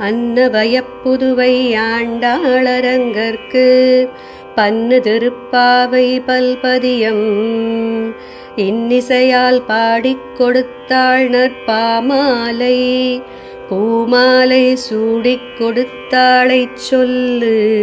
அன்னவயப்புதுவை ஆண்டாளரங்கற்கு பன்னு திருப்பாவை பல்பதியம். இன்னிசையால் பாடிக் கொடுத்தாள் நற்பாமாலை. பூமாலை சூடிக் கொடுத்தாளைச் சொல்லு.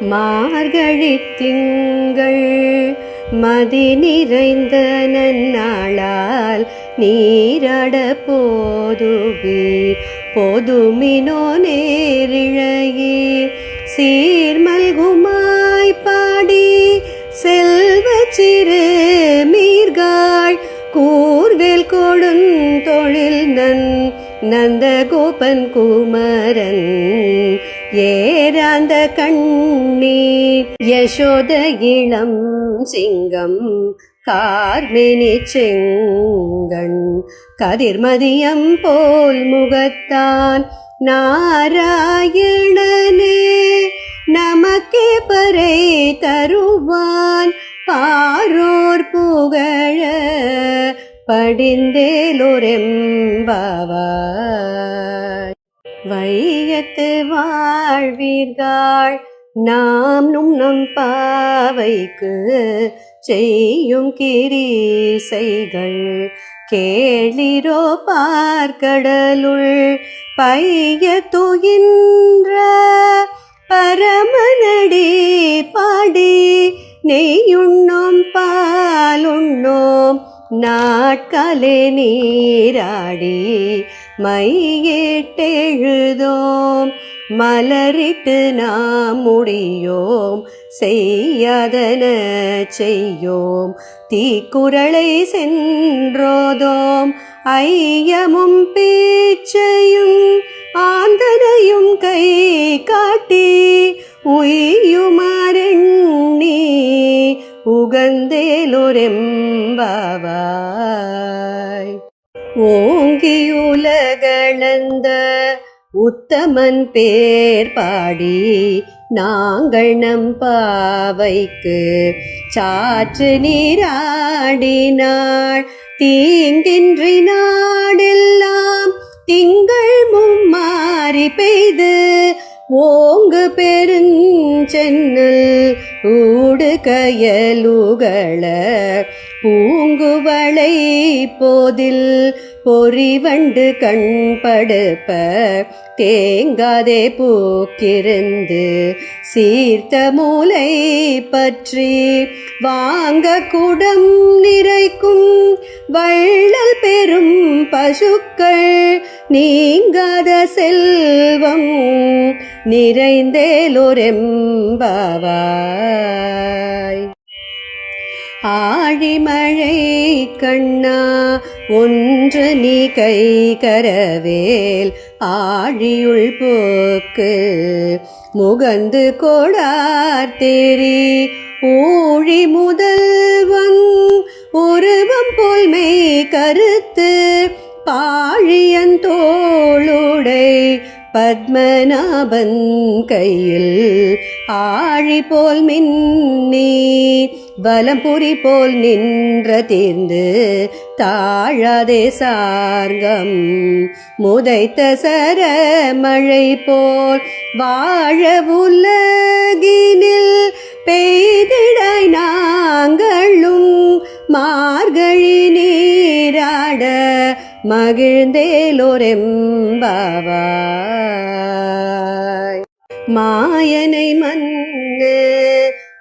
மார்கழி திங்கள் மதி நிறைந்த நன்னாளால் நீரட போதுவி போதுமினோ நேரிழையே. சீர்மல்குமாய் பாடி செல்வ சிறு மீர்காள் கூர்வேல் கொடுந்தொழில் நன் நந்தகோபன் குமரன். ஏராந்த கண்ணீர் யசோத இளம் சிங்கம் கார்மினி செங்கண். கதிர்மதியம் போல் முகத்தான் நாராயணனே. நமக்கே பறை தருவான் பாரோர் புகழ படிந்தேலொரெம்பாவாய். வையத்து வாழ்வீர்கள் நாம் நும் நம் பாவைக்கு செய்யும் கிரீசைகள். கேளிரோ பார்க்கடலுள் பைய துயின்ற பரமனடி பாடி நெய்யுண்ணோம் பாலுண்ணோம் நாட்காலே நீராடி மையேட்டெழுதோம். மலரிட்டு நாம் முடியோம் செய்யாதன செய்யோம். தீக்குறளை சென்றோதோம் ஐயமும் பேச்சையும் ஆந்தனையும் கை காட்டி உய்யுமாறெண்ணி உகந்தேலொரெம்பாவாய். ஓங்கியுலகளந்த உத்தமன் பேர் பாடி நாங்கள் நம் பாவைக்கு சாற்று நீராடினாள். தீங்கின்றி நாடெல்லாம் திங்கள் மும்மாறி பெய்து ஓங்கு பெருஞ்சென்னல் ஊடு கயலுகள பூங்குவளை போதில் பொறிவண்டு கண்படுப்ப தேங்காதே பூக்கிருந்து சீர்த்த மூலை பற்றி வாங்க குடம் நிறைக்கும் வள்ளல் பெரும் பசுக்கள் நீங்காத செல்வம் நிறைந்தேலொரெம்பாவாய் ஆழிமழை கண்ணா ஒன்று நீ கை கரவேல். ஆழியுள் போக்கு முகந்து கோடார் தேரி ஊழி முதல்வன் உருவம் போல் மெய் கருத்து பாழியன் தோளுடை பத்மநாபன் கையில் ஆழி போல் மின்னி வலம்புரி போல் நின்ற தீர்ந்து தாழாதே சார்கம். முதைத்த சரமழை போல் வாழ உலகினில் பெய்திடாய் நாங்களும் மார்கழி நீராட மகிழ்ந்தேலோரெம்பாவாய். மாயனை மன்னு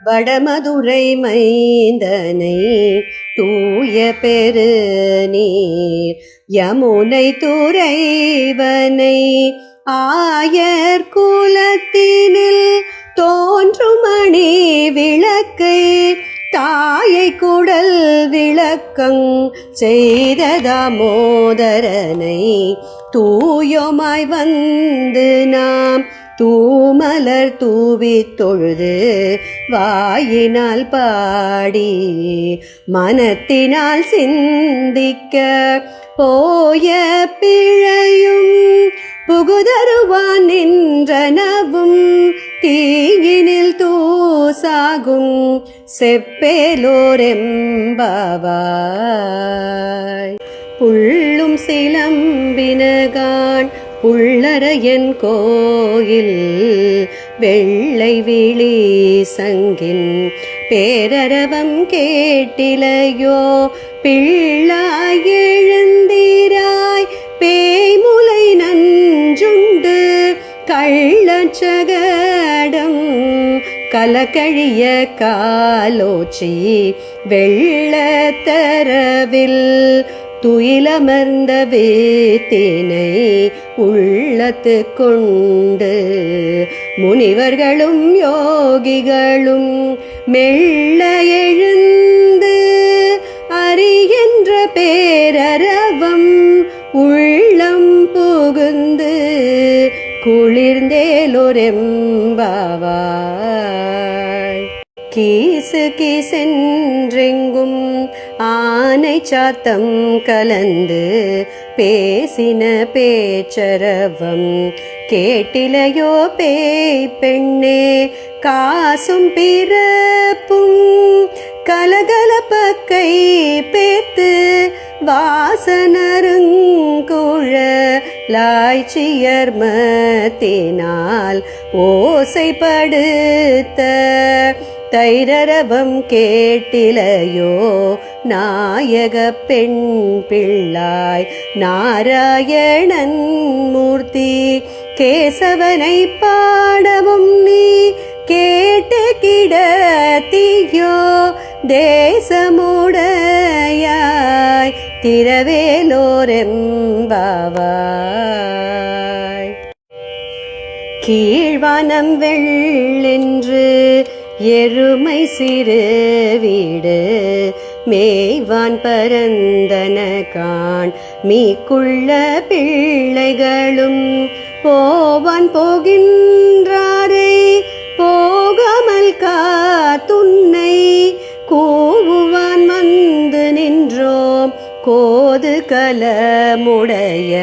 வடமதுரை மைந்தனை தூய பெரு நீர் யமுனை துறைவனை ஆயர் குலத்தினில் தோன்றுமணி விளக்கை தாயை குடல் விளக்கங் செய்த தாமோதரனை தூயோமாய் வந்து நாம் தூமலர் தூவி தொழுது வாயினால் பாடி மனத்தினால் சிந்திக்க போய பிழையும் புகுதருவான் நின்றனவும் தீயினில் தூசாகும் செப்பேலோரெம்பாவாய். புள்ளும் சிலம்பினகான் புள்ளரையன் கோயில் வெள்ளை விழி சங்கின் பேரரவம் கேட்டிலையோ பிள்ளாய் எழுந்திராய் பேய்முலை நஞ்சுண்டு கள்ளச்சக கலகழிய காலோச்சி வெள்ளத்தரவில் துயிலமர்ந்த வேத்தினை உள்ளத்து கொண்டு முனிவர்களும் யோகிகளும் மெல்ல எழுந்து அறிகின்ற பேரரவம் குளிர்ந்தேலொரெம்பாவாய் கீசு கீசென்றெங்கும் ஆனை சாத்தம் கலந்து பேசின பேச்சரவம் கேட்டிலையோ பேய் பெண்ணே காசும் பிறப்பும் கலகலப்பக்கை பேத்து வாசனருங்குழ லாய்ச்சியர்மத்தினால் ஓசைப்படுத்த தைரரவம் கேட்டிலையோ நாயக பெண் பிள்ளாய் நாராயணன் மூர்த்தி கேசவனை பாடவும் நீ கேட்டு கிடத்தியோ தேசமுடையாய் திரவேலோரெம்பாவாய் கீழ்வானம் வெள்ளென்று எருமை சிறு வீடு மேய்வான் பரந்தன கான் மீக்குள்ள பிள்ளைகளும் போவான் போகின்றான். கோது கலமுடைய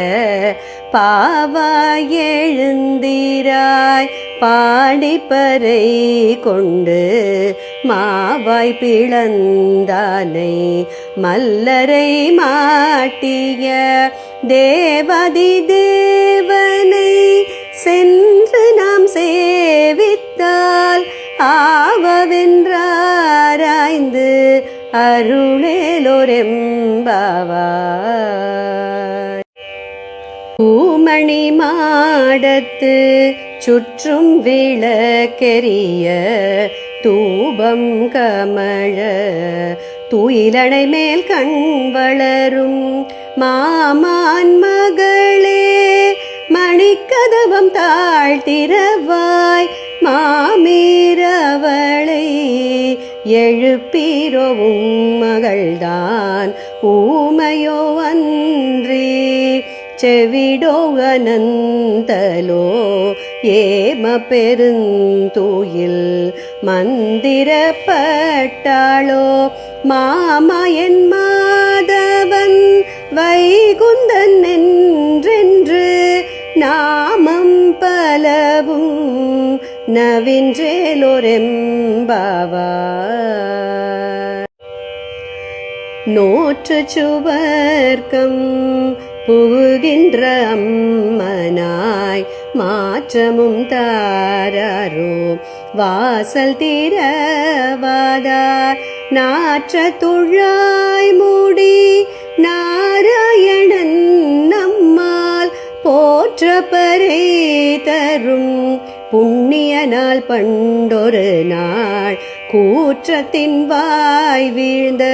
பாவாய் எழுந்திராய் பாடிப்பறை கொண்டு மாவாய் பிளந்தானை மல்லரை மாட்டிய தேவாதி தேவனை சென்று நாம் சேவித்தால் ஆவவென்றாராய்ந்து அருளேலோரெம்பாவாய். பூமணி மாடத்து சுற்றும் விளக்கெரிய தூபம் கமழ தூயிலடை மேல் கண் வளரும் மாமான் மகளே மணிக்கதவம் தாழ்த்திரவாய் மா எழுப்பீரோவும் மகள்தான் ஊமையோ அன்றி செவிடோ அனந்தலோ. ஏம பெருந்தூயில் மந்திரப்பட்டாளோ. மாமாயன் மாதவன் வைகுந்தன் என்றென்று நாமம் பலவும் நவின்றேலொரெம்பாவாய் நோற்று சுவர்க்கம் புகுகின்ற அம்மனாய் மாற்றமும் தாரோ வாசல் திரவாதார். நாற்ற துழாய் மூடி நாராயணன் நம்மால் போற்ற பறை தரும் புண்ணிய நாள் பண்டொரு நாள். கூற்றத்தின் வாய் வீழ்ந்த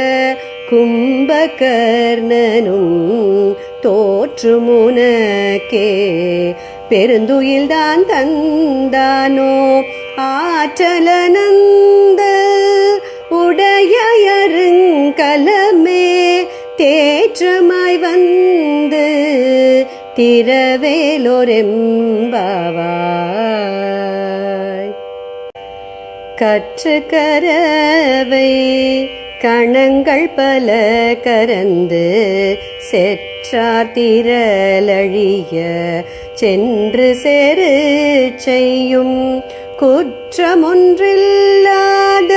கும்பகர்ணனும் தோற்று முனக்கே பெருந்துயில்தான் தந்தானோ? ஆற்றலனந்த திரவேலொரெம்பாவாய் கற்று கரவை கணங்கள் பல கரந்து செற்றார் திரளழிய சென்று செரு செய்யும் குற்றமொன்றில்லாத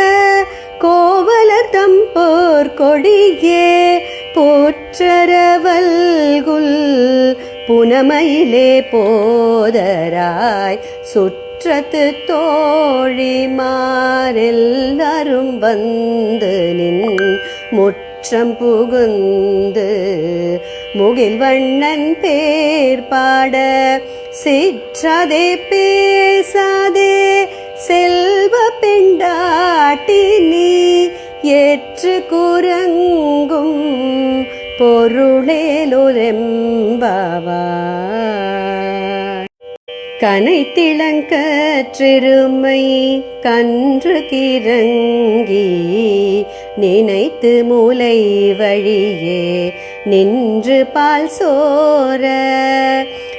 கோவலர் தம்போர் கொடியே போற்றரவல் புனமையிலே போதராய் சுற்றத்து தோழிமாரெல்லாரும் வந்து நின் முற்றம் புகுந்து முகில் வண்ணன் பேர் பாட சிற்றதே பேசாதே செல்வ பெண்டாட்டி நீ ஏற்று குரங்கும் பொருளேலொரெம்பாவாய். கனைத்திளங்கற்றிருமை கன்று கிறங்கி நினைத்து மூலை வழியே நின்று பால் சோர.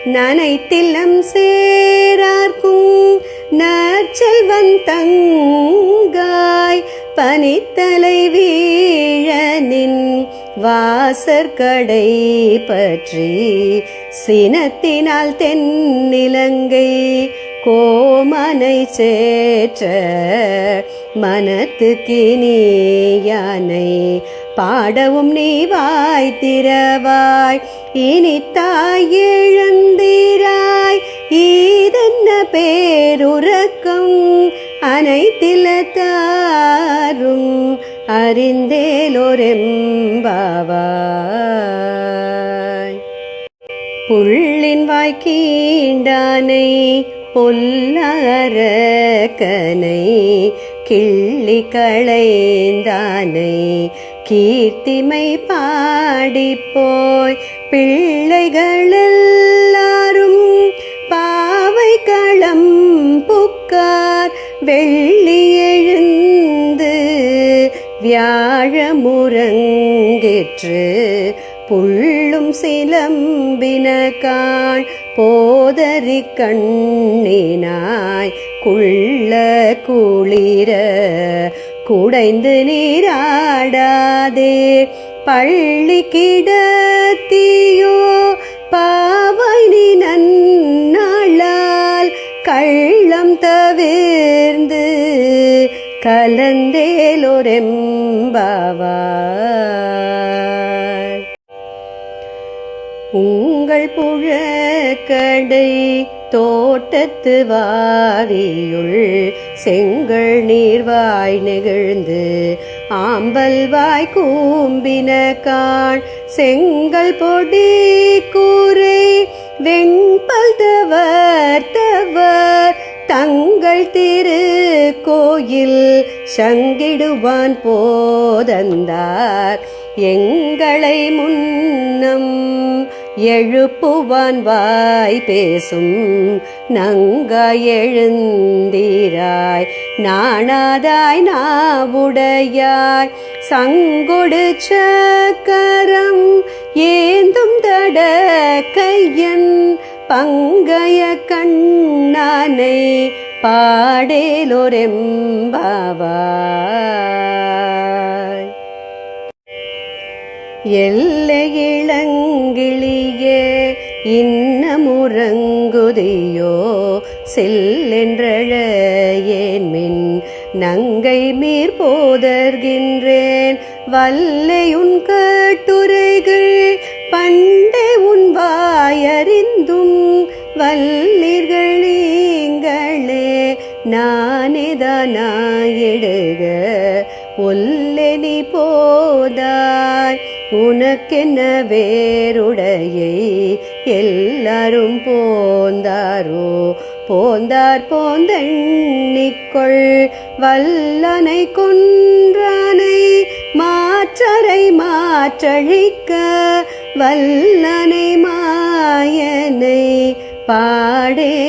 நனைத்திலம் சேரார்க்கும் நற்செல்வன் தங்காய் பனித்தலை வீழ நின் வாசற்கடை பற்றி சினத்தினால் தென்னிலங்கை கோமனை சேற்ற மனத்து யானை பாடவும் நீ வாய் திறவாய். இனி எழுந்திராய். ஈதென்ன பேருறக்கம் அனைத்தில தாரும். அறிந்தேலோரெம்பாவாய் புள்ளின் வாய்க்கீண்டானை பொல்லரக்கனை கிள்ளி களைந்தானை கீர்த்திமை பாடிப்போய் பிள்ளைகளில் வியாழ முரங்கேற்று புள்ளும் சிலம்பினகான் போதறி கண்ணினாய் குள்ள குளிர குடைந்து நீராடாதே. பள்ளி கிடத்தியோ பாவை நீ நன்னாளால் கள்ளம் தவிர்ந்து கலந்தேலொரெம்பாவாய் உங்கள் புழக்கடை தோட்டத்து வாரியுள் செங்கல் நீர்வாய் நெகிழ்ந்து ஆம்பல் வாய் கூம்பின காண் செங்கல் பொடி கூரை வெண்பல் தவர் தவர் தங்கள் திரு கோயில் சங்கிடுவான் போதந்தார். எங்களை முன்னம் எழுப்புவான் வாய் பேசும். நங்காய் எழுந்தீராய். நாணாதாய் நாவுடையாய். சங்கொடு சக்கரம் ஏந்தும் தட கையன் பங்கய கண்ணானை பாடேலொரெம்பாவாய். எல்லை இளங்கிளியே இன்னமுறங்குதியோ செல்லென்றழ ஏன் மின் நங்கை மீர் போதர்கின்றேன் வல்லை நானேதானாயிடுக ஒல்லெனி போதாய் உனக்கென்ன வேருடையை எல்லாரும் போந்தாரோ? போந்தார் போந்தெண்ணிக்கொள் வல்லனை கொன்றானை மாற்றரை மாற்றழிக்க. வல்லனை மாயனை பாடேலோரெம்பாவா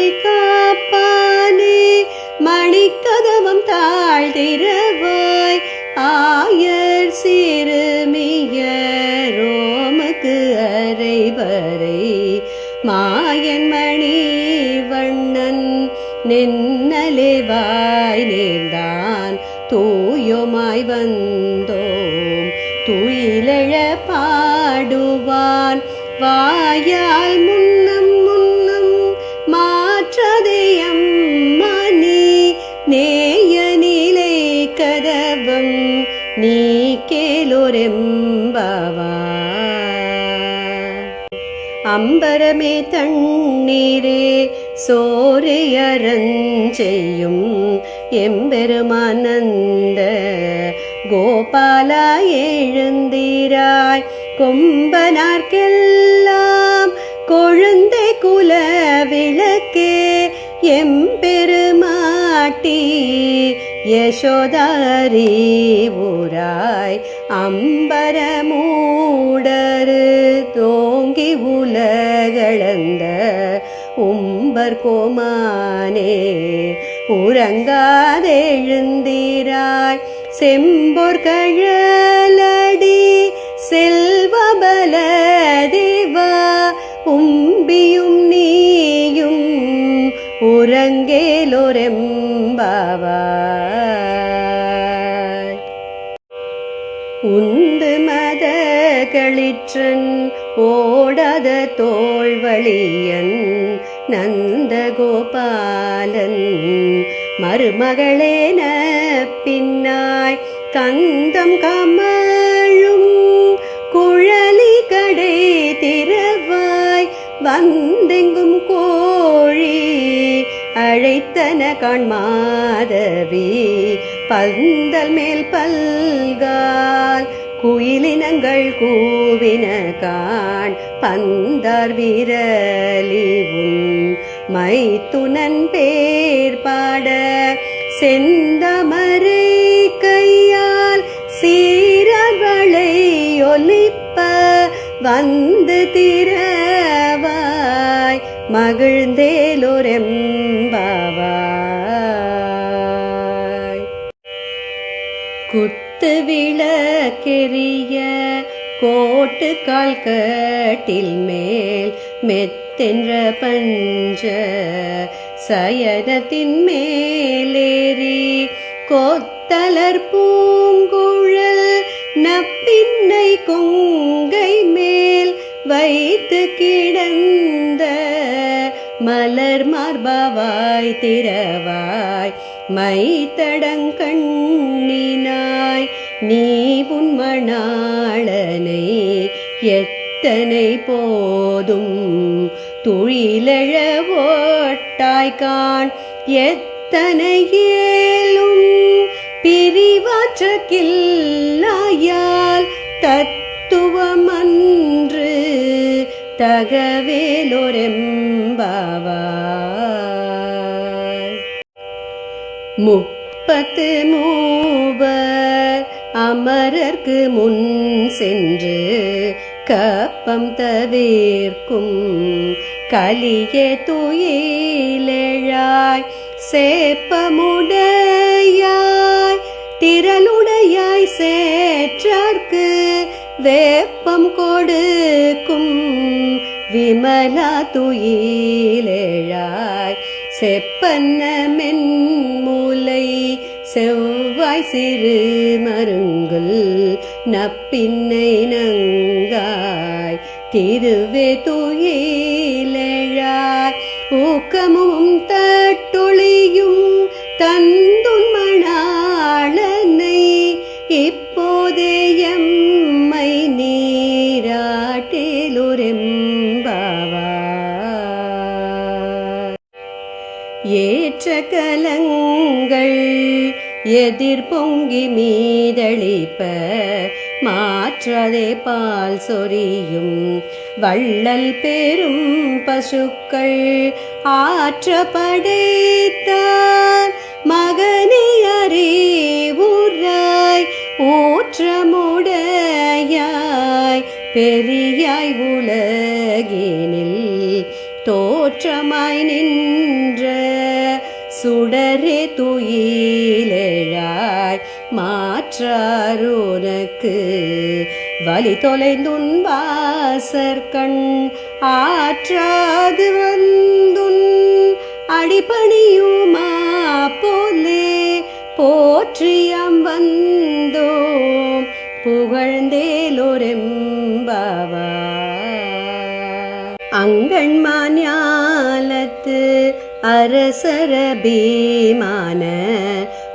நீ கேலொரெம்பவா அம்பரமே தண்ணீரே சோரையரஞ்செய்யும் எம்பெருமானந்த கோபாலா எழுந்திராய். கொம்பனார்க்கெல்லாம் கொழுந்தை குல விளக்கே எம்பெருமாட்டி யசோதாரி ஊராய் அம்பரமூடரு தோங்கி உலகளந்த உம்பர் கோமானே உறங்காதெழுந்தீராய் செம்பொர் கழலடி செல்வபல தேவா உம்பியும் நீயும் உறங்கேலொரெம்பாவா. களிற்றன் ஓடாத தோல்வழியன் நந்தகோபாலன். மருமகளேன பின்னாய் கந்தம் கமழும் குழலி கடை திறவாய் வந்தெங்கும் கோழி அழைத்தன காண்மாதவி. பந்தல் மேல் பல்கால் குயிலினங்கள் கூவின கான் பந்தார் விரலி மைத்துனன் பேர் பாட செந்தமரை கையால் சீரவளை ஒலிப்ப வந்து திரவாய் மகிழ்ந்தேலொரெம்பாவாய். குத்து விளக்கெரிய கோட்டு கால் கட்டில் மேல் மெத்தென்ற பஞ்ச சயனத்தின் மேலேறி கொத்தலர் பூங்குழல் நப்பின்னை கொங்கை மேல் வைத்து கிடந்த மலர் மார்பவாய் திரவாய் மைத்தடங்கண்ணினாய் நீ உன்மணாளனை எத்தனை போதும் துழிலெழ ஓட்டாய்கான் எத்தனை ஏலும் பிரிவாற்ற தத்துவமன்று தகவேலொரெம்பாவாய் முப்பத்து மூவர் அமரர்க்கு முன் சென்று கப்பம் தவிர்க்கும் கலிய துயிலெழாய் சேப்பமுடையாய் திரளுடையாய் சேற்றார்க்கு வேப்பம் கொடுக்கும் விமலா துயிலெழாய். செப்பன்ன மென்முலை செவ்வாய் சிறு மருங்குல் நப்பின்னை நங்காய். திருவே தூயிலழாய். ஊக்கமும் தட்டொளியும் தந்துன்மணாளனை இப்போதே எம்மை நீராட்டேலுரெம்பாவாய். ஏற்ற கலங்க எதிர் பொங்கி மீதளிப்ப மாற்றதே பால் சொரியும். வள்ளல் பெரும் பசுக்கள் ஆற்ற படைத்தார் மகனே அறிவுராய் ஊற்றமுடையாய் பெரியாய் உலகினில் தோற்றமாய் நின் மாற்றாருனக்கு வலி தொலைந்துன் வாசற்கண் ஆற்றாது வந்துன் அடிபணியுமா போலே. போற்றியம் வந்தோம் புகழ்ந்தேலோரெம்பாவா. அங்கண்மான் ஞாலத்து அரசர பீமான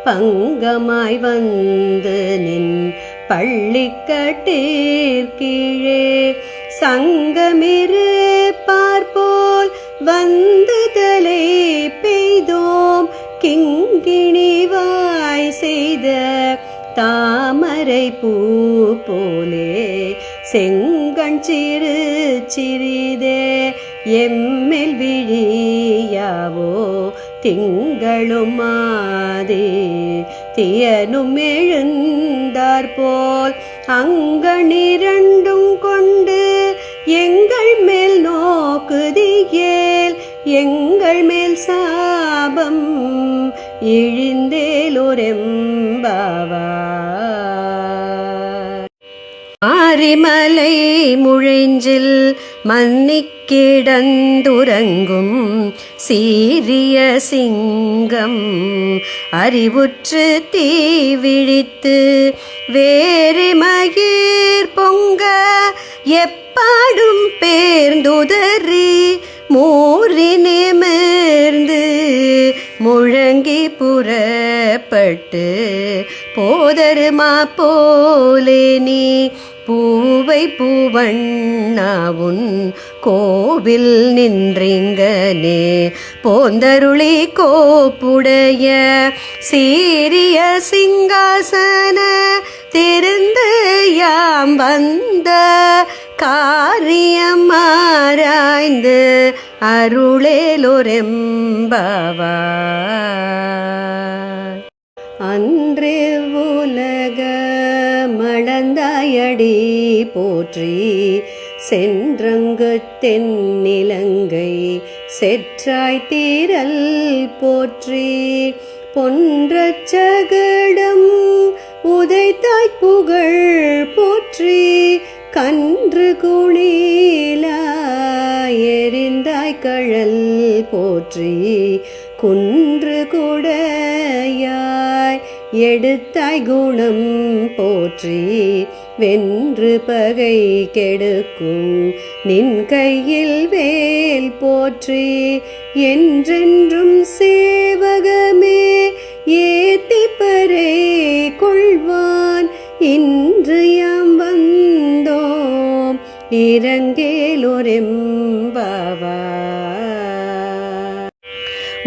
பங்கமாய் வந்து நின் பள்ளிக்கட்டீர்கீழே சங்கமிரு பார்ப்போல் வந்து தலை பெய்தோம் கிங்கிணிவாய் செய்த தாமரை பூ போலே. செங்கண் சிறு சிறிதே. எம்மில் விழியாவோ திங்களும் மாதே தியனும் எழுந்தார்போல் அங்கனிரண்டும் கொண்டு எங்கள் மேல் நோக்குதியேல் எங்கள் மேல் சாபம் இழிந்தேலுரெம்பாவா ஆரிமலை முழைஞ்சில் மன்னிக்கிடந்துறங்கும் சீரிய சிங்கம் அறிவுற்று தீவிழித்து வேறு மயிர் பொங்க எப்பாடும் பேர்ந்துதறி மூறி நிமிர்ந்து முழங்கி புறப்பட்டு போதருமா போலே நீ பூவை பூவண்ணாவுன் கோவில் நின்றிங்கனே. போந்தருளி கோப்புடைய சீரிய சிங்காசன திருந்து யாம் வந்த காரியம் ஆராய்ந்து அருளேலொரெம்பாவா. அன்றே உலக மளந்தாயடி போற்றி. சென்றங்கு தென்னிலங்கை செற்றாய் தீரல் போற்றி. பொன்றச் சகடம் உதைத்தாய் புகழ் போற்றி. கன்று குணிலா எரிந்தாய் கழல் போற்றி. குன்று எடுத்தாய் குணம் போற்றி வென்று பகை கெடுக்கும். நின் கையில் வேல் போற்றி என்றென்றும் சேவகமே ஏத்திப்பரே கொள்வான். இன்று யாம் வந்தோம் இறங்கேலொரெம்பாவா.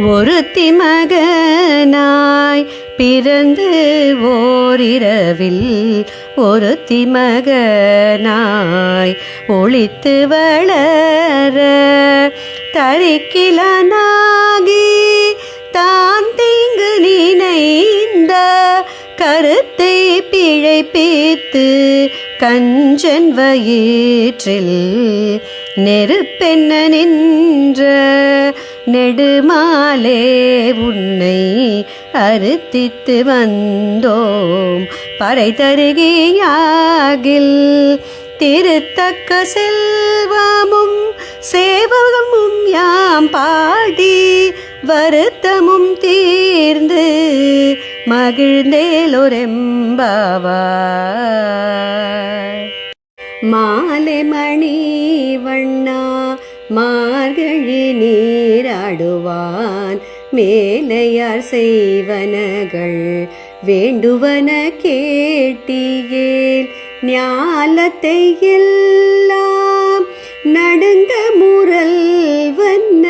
ஒருத்தி மகனாய் பிறந்து ஓரிரவில் ஒருத்தி மகனாய் ஒளித்து வளர தரிக்கிலனாகி தான் தீங்கு நினைந்த கருத்தை பிழைப்பித்து கஞ்சன் வயிற்றில் நெருப்பென்ன நின்ற நெடுமாலே உன்னை அறுத்தித்து வந்தோம். பறை தருகியாகில் திருத்தக்க செல்வமும் சேவகமும் யாம் பாடி வருத்தமும் தீர்ந்து மகிழ்ந்தேலொரெம்பாவாய் மாலை மணி வண்ணா மார்கழி நீராடுவான். மேலையார் செய்வனகள் வேண்டுவன கேட்டியேல் ஞாலத்தை எல்லாம் நடுங்க முரல் வண்ண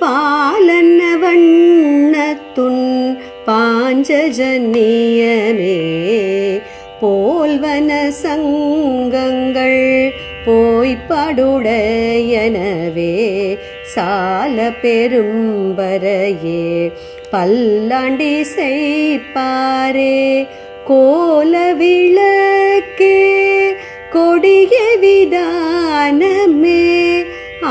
பாலன்ன வண்ணத்துன் பாஞ்சஜன்னியமே. போல்வன சங்கங்கள் போய்ப்படுடையனவே சால பெரும்பரையே பல்லாண்டி செய்ப்பாரே கோல விளக்கே கொடிய விதானமே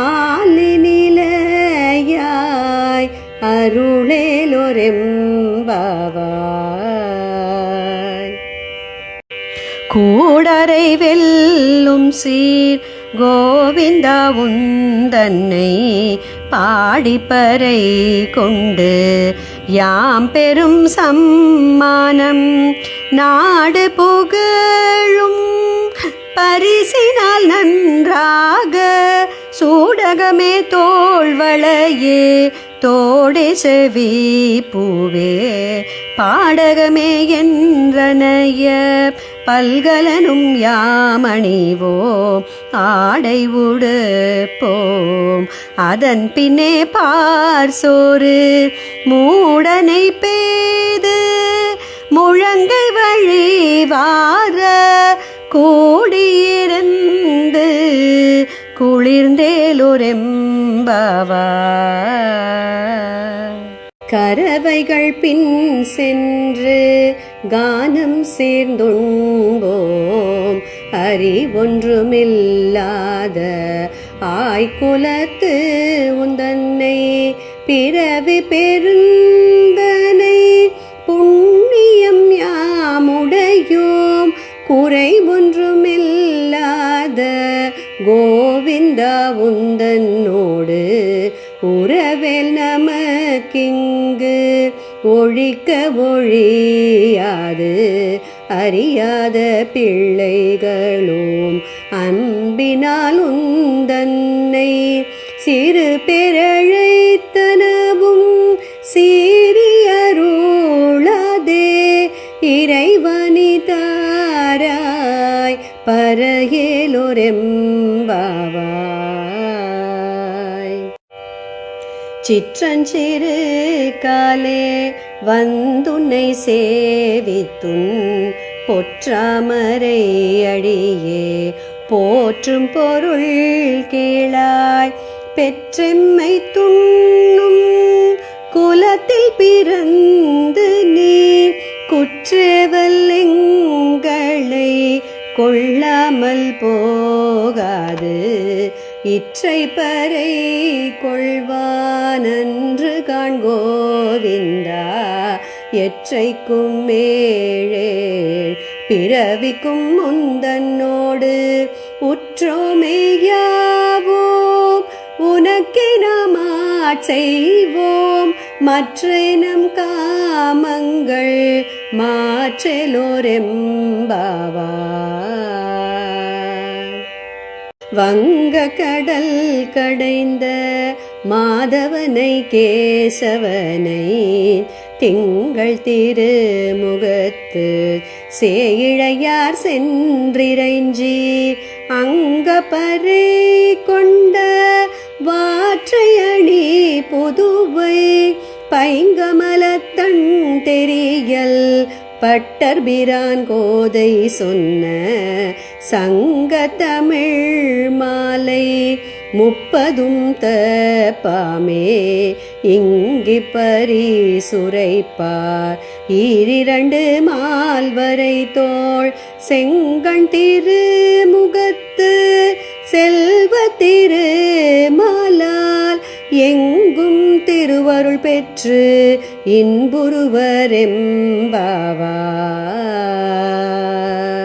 ஆலி நிலையாய் அருளேலொரெம்பாவாய். கோடரை வெல்லும் சீர் கோவிந்தா உந்தன்னை பாடிப்பறை கொண்டு யாம் பெரும் சம்மானம் நாடு புகழும் பரிசினால் நன்றாக சூடகமே தோல்வளையே தோடே செவி பூவே பாடகமே என்றனைய பல்கலனும் யாமணிவோம் ஆடை உடுப்போம். அதன் பின்னே பார் சோறு மூடனை பேது முழங்கை வழிவார கூடியிருந்து குளிர்ந்தேலுரெம்பாவா கரவைகள் பின் சென்று கானம் சேர்ந்துண்போம். அறி ஒன்றுமில்லாத ஆய்குலத்து உந்தன்னை பிறவி பெருந்தனை புண்ணியம் யாமுடையோம். குறை ஒன்றுமில்லாத கோவிந்தா உந்தன்னோடு உறவேல் நமக்கிங்கு ஒழிக்க ஒழியாது அறியாத பிள்ளைகளோம் அன்பினால் உந்தன்னை சிறு பெரழைத்தனவும் சீரியருளாதே இறைவனிதாராய் தாராய் சிற்றஞ்சிறு காலே வந்துன்னை சேவித்துன் பொற்றாமரை அடியே. போற்றும் பொருள் கேளாய் பெற்றெம்மை துண்ணும் குலத்தில் பிறந்து நீ குற்றவல் எங்களை கொள்ளாமல் போகாது. இற்றை பறை கொள்வானன்று காண்கோவிந்தா எற்றைக்கும் மேழே பிறவிக்கும் முந்தன்னோடு உற்றோமேயாவோம் உனக்கே நாம் செய்வோம். மற்ற நம் காமங்கள் மாற்றலோரெம்பாவா? வங்க கடல் கடைந்த மாதவனை கேசவனை திங்கள் திருமுகத்து சேயிழையார் சென்றிரைஞ்சி அங்க பறை கொண்ட வாற்றையணி புதுவை பைங்கமலத்தன் தெரியல் பட்டர்பிரான் கோதை சொன்ன சங்க தமிழ் மாலை முப்பதும் தப்பாமே. இங்கி பரிசுரைப்பார். ஈரிரண்டு மால்வரை தோள் செங்கண் திருமுகத்து செல்வ திருமாலால் எங்கும் திருவருள் பெற்று இன்புருவரெம்பாவார்